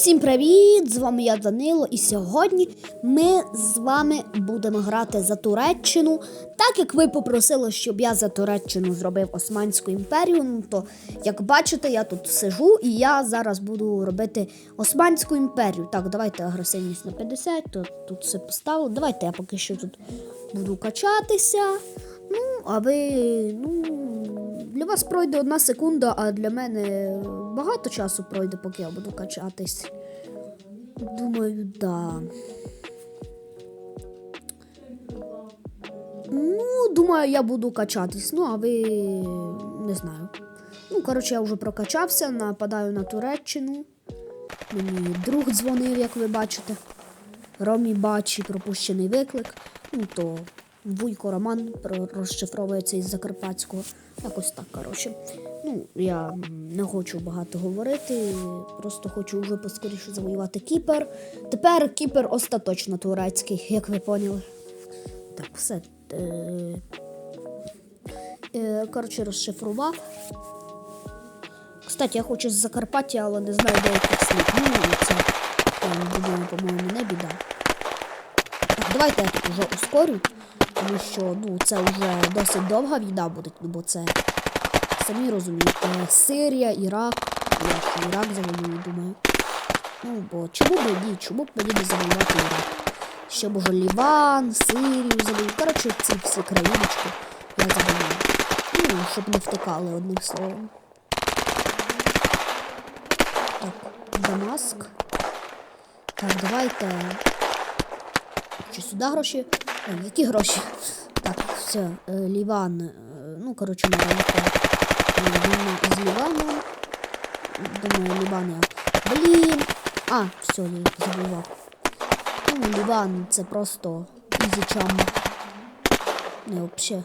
Всім привіт! З вами я Данило, і сьогодні ми з вами будемо грати за Туреччину. Так як ви попросили, щоб я за Туреччину зробив Османську імперію, ну то як бачите, я тут сижу і я зараз буду робити Османську імперію. Так, давайте агресивність на 50, то тут все поставили. Давайте я поки що тут буду качатися. Ну, а ви, ну, для вас пройде одна секунда, а для мене багато часу пройде, поки я буду качатись. Думаю, да. Ну, думаю, я буду качатись. Ну, а ви не знаю. Ну, коротше, я вже прокачався, нападаю на Туреччину. Мені друг дзвонив, як ви бачите. Ромі бачить пропущений виклик. Ну, то Вуйко Роман розшифровується із Закарпатського. Якось так, коротше. Ну, я не хочу багато говорити, просто хочу вже поскоріше завоювати Кіпер. Тепер Кіпер остаточно турецький, як ви поняли. Так, все. Е, е, коротше, розшифрував. Кстати, я хочу з Закарпаття, але не знаю деяких слів. Ну, це буде, по-моєму, не біда. Так, давайте я тут вже ускорю, тому що ну, це вже досить довга війна буде, ну, бо це самі розумієте, Сирія, Ірак. Я Ірак завоюю, думаю. Ну, бо чому б ні, чому б мені не завоювати Ірак? Ще може Ліван, Сирію завоюю. Коротше, ці всі країночки я завоюю. Ну, щоб не втикали одним словом. Так, Дамаск. Так, давайте. Чи сюди гроші? Ой, які гроші? Так, все, е, Ліван. е, Ну, коротше, війна з Ліваном. Думаю, Ліван я. Блін! А, все, я забував. Ну, Ліван це просто ізічам. Не взагалі.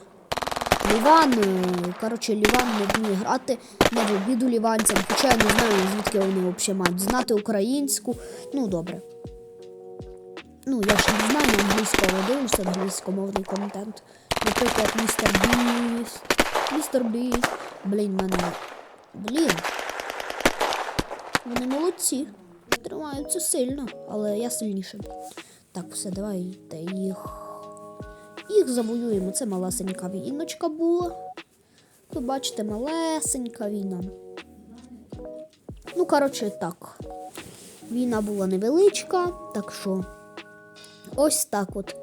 Ліван, е, коротше, Ліван не вміє грати, в обіду ліванцям, хоча я не знаю, звідки вони взагалі мають знати українську. Ну, добре. Ну, я ж не знаю англійського, дивлюся англійськомовний контент. Наприклад, містер Біст. Містер Біст. Блін, мене. Блін. Вони молодці. Тримаються сильно, але я сильніше. Так, все, давайте їх. Їх завоюємо. Це малесенька війночка була. Ви бачите, малесенька війна. Ну, коротше, так. Війна була невеличка, так що ось так от.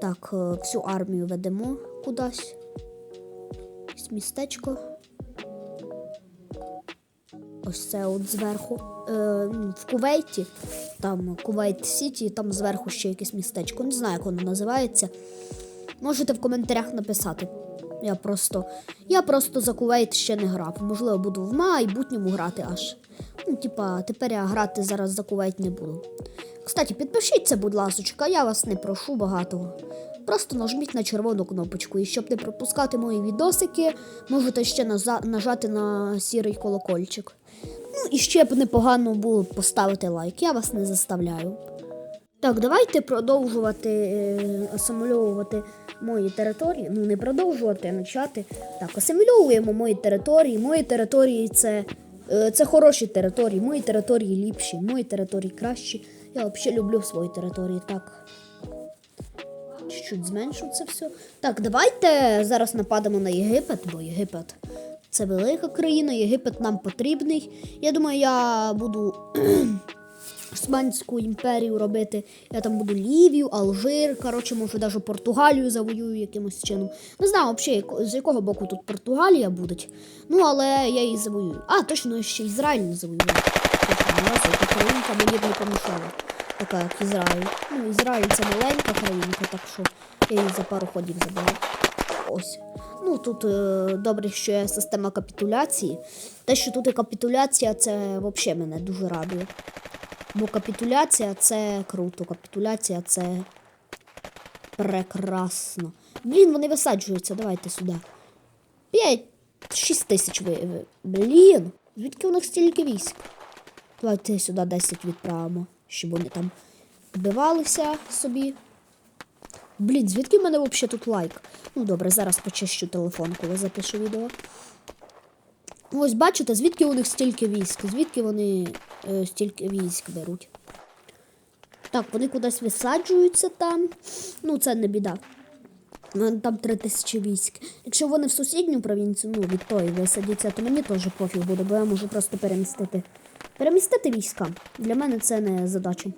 Так, е, всю армію ведемо кудись. Ось містечко. Ось це от зверху. Е, ну, в Кувейті, там Кувейт Сіті, там зверху ще якесь містечко. Не знаю, як воно називається. Можете в коментарях написати. Я просто, я просто за Кувейт ще не грав. Можливо, буду в майбутньому грати аж. Ну, типа, тепер я грати зараз за Кувейт не буду. Кстати, підпишіться, будь ласочка, я вас не прошу багатого. Просто нажміть на червону кнопочку. І щоб не пропускати мої відосики, можете ще нажати на сірий колокольчик. Ну і ще б непогано було поставити лайк, я вас не заставляю. Так, давайте продовжувати е, мої території. Ну, не продовжувати, а почати. Так, асимільовуємо мої території. Мої території це, е, це хороші території, мої території ліпші, мої території кращі. Я взагалі люблю свої території. Так. Чуть-чуть зменшу це все. Так, давайте зараз нападемо на Єгипет, бо Єгипет це велика країна, Єгипет нам потрібний. Я думаю, я буду Османську імперію робити. Я там буду Лівію, Алжир, коротше, може, навіть Португалію завоюю якимось чином. Не знаю, взагалі, з якого боку тут Португалія буде. Ну, але я її завоюю. А, точно, ще Ізраїль не завоював. Нас ця країнка мені б не помішала. Така, як Ізраїль. Ну, Ізраїль це маленька країнка, так що я її за пару ходів забрав. Ось. Ну тут е, добре, що є система капітуляції. Те, що тут і капітуляція, це взагалі мене дуже радує. Бо капітуляція це круто. Капітуляція це прекрасно. Блін, вони висаджуються, давайте сюди. 5-6 тисяч ви- Блін, звідки у них стільки військ? Давайте сюди 10 відправимо, щоб вони там вбивалися собі. Блін, звідки в мене взагалі тут лайк? Ну добре, зараз почищу телефон, коли запишу відео. Ось бачите, звідки у них стільки військ, звідки вони е, стільки військ беруть. Так, вони кудись висаджуються там. Ну, це не біда. Там три тисячі військ. Якщо вони в сусідню провінцію, ну, від тої висадяться, то мені теж пофіг буде, бо я можу просто перемістити. Перемістити війська. Для мене це не задача.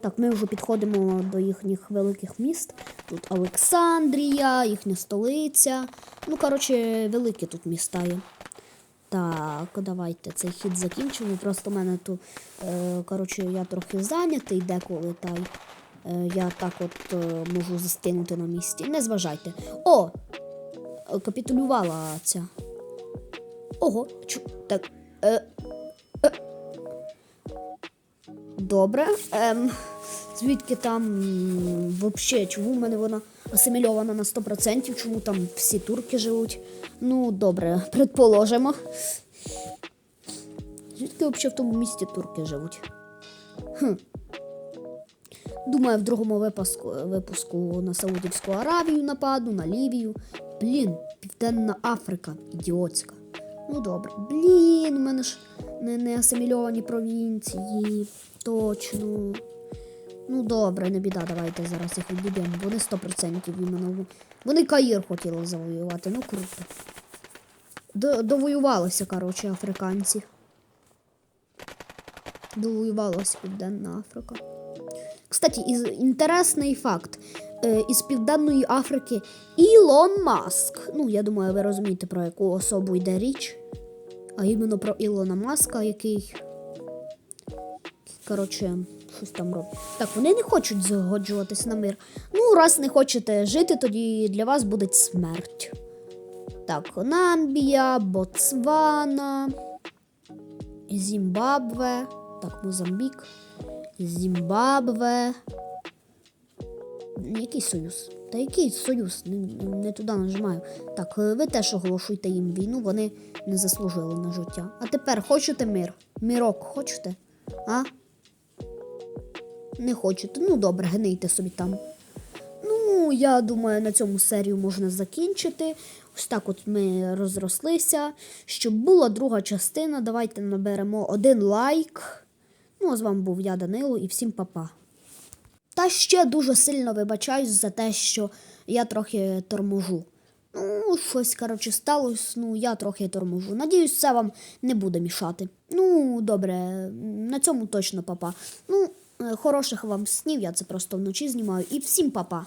Так, ми вже підходимо до їхніх великих міст. Тут Олександрія, їхня столиця. Ну, коротше, великі тут міста є. Так, давайте цей хід закінчимо. Просто в мене тут, е, коротше, я трохи зайнятий деколи, та й е, я так от е, можу застинути на місці. Не зважайте. О! е, Капітулювала ця. Ого, чу, так. Е. Добре. Ем, звідки там вообще, чому в мене вона асимільована на 100%, чому там всі турки живуть? Ну, добре, предположимо. Звідки взагалі в тому місті турки живуть? Хм. Думаю, в другому випуску, випуску на Саудівську Аравію нападу, на Лівію. Блін, Південна Африка, ідіотська. Ну добре. Блін, у мене ж не, не асимільовані провінції. Точно. Ну добре, не біда, давайте зараз їх відб'ємо. Вони 100% іменно. Вони Каїр хотіли завоювати, ну круто. До, довоювалися, коротше, африканці. Довоювалася Південна Африка. Кстати, інтересний факт. Е, із Південної Африки Ілон Маск. Ну, я думаю, ви розумієте, про яку особу йде річ. А іменно про Ілона Маска, який. Коротше, щось там робить. Так, вони не хочуть згоджуватись на мир. Ну, раз не хочете жити, тоді для вас буде смерть. Так, Намбія, Ботсвана, Зімбабве. Так, Мозамбік. Зімбабве. Який союз? Та який союз? Не, не туди нажимаю. Так, е, ви теж оголошуйте їм війну, вони не заслужили на життя. А тепер хочете мир? Мірок хочете? А? Не хочете. Ну добре, гнийте собі там. Ну, я думаю, на цьому серію можна закінчити. Ось так от ми розрослися. Щоб була друга частина, давайте наберемо один лайк. Ну, а з вами був я, Данило, і всім па-па. Та ще дуже сильно вибачаюсь за те, що я трохи торможу. Ну, щось, коротше, сталося, ну, я трохи торможу. Надіюсь, це вам не буде мішати. Ну, добре, на цьому точно папа. Ну, е, хороших вам снів, я це просто вночі знімаю. І всім папа.